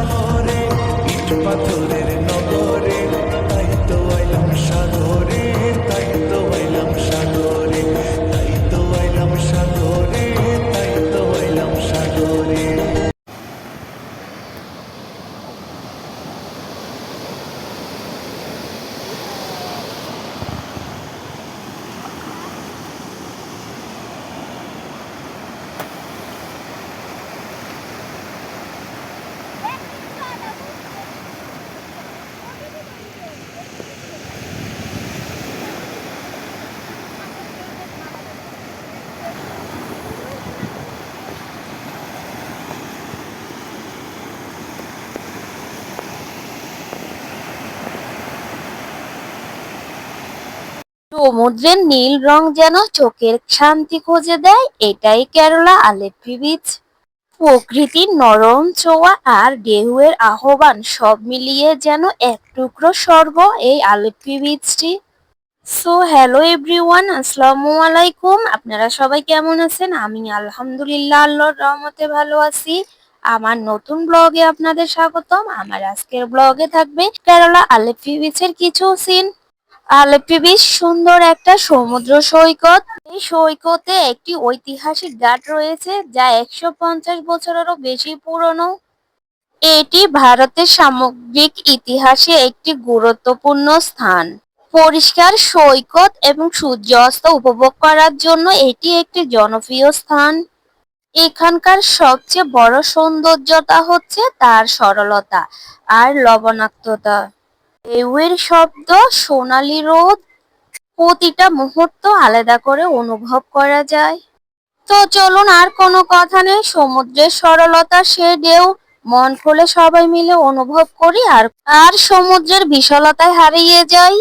শহরে পাথরের সমুদ্রের নীল রং যেন চোখের শান্তি খুঁজে দেয়, এটাই কেরলা আলেপ্পি বিচ প্রকৃতির নরম ছোঁয়া আর ঢেউয়ের আহ্বান সব মিলিয়ে যেন এক টুকরো স্বর্গ এই আলেপ্পি বিচটি সো হ্যালো এভরিওয়ান আসসালামু আলাইকুম। আপনারা সবাই কেমন আছেন? আমি আলহামদুলিল্লাহ, আল্লাহর রহমতে ভালো আছি। আমার নতুন ব্লগে আপনাদের স্বাগতম। আমার আজকের ব্লগে থাকবে কেরালা আলেপ্পি বিচের কিছু সিন আলেপ্পি বিচ সুন্দর একটা সমুদ্র সৈকত। এই সৈকতে একটি ঐতিহাসিক ঘাট রয়েছে যা একশো পঞ্চাশ বছরেরও বেশি পুরনো। এটি ভারতের সামগ্রিক ইতিহাসে একটি গুরুত্বপূর্ণ স্থান। পরিষ্কার সৈকত এবং সূর্যাস্ত উপভোগ করার জন্য এটি একটি জনপ্রিয় স্থান। এখানকার সবচেয়ে বড় সৌন্দর্যতা হচ্ছে তার সরলতা আর লবণাক্ততা। ঢেউয়ের শব্দ সোনালি রোদ প্রতিটা মুহূর্ত আলাদা করে অনুভব করা যায়। তো চলুন আর কোনো কথা নেই, সমুদ্রের সরলতা, সে ঢেউ, মন খুলে সবাই মিলে অনুভব করি আর আর সমুদ্রের বিশালতায় হারিয়ে যাই।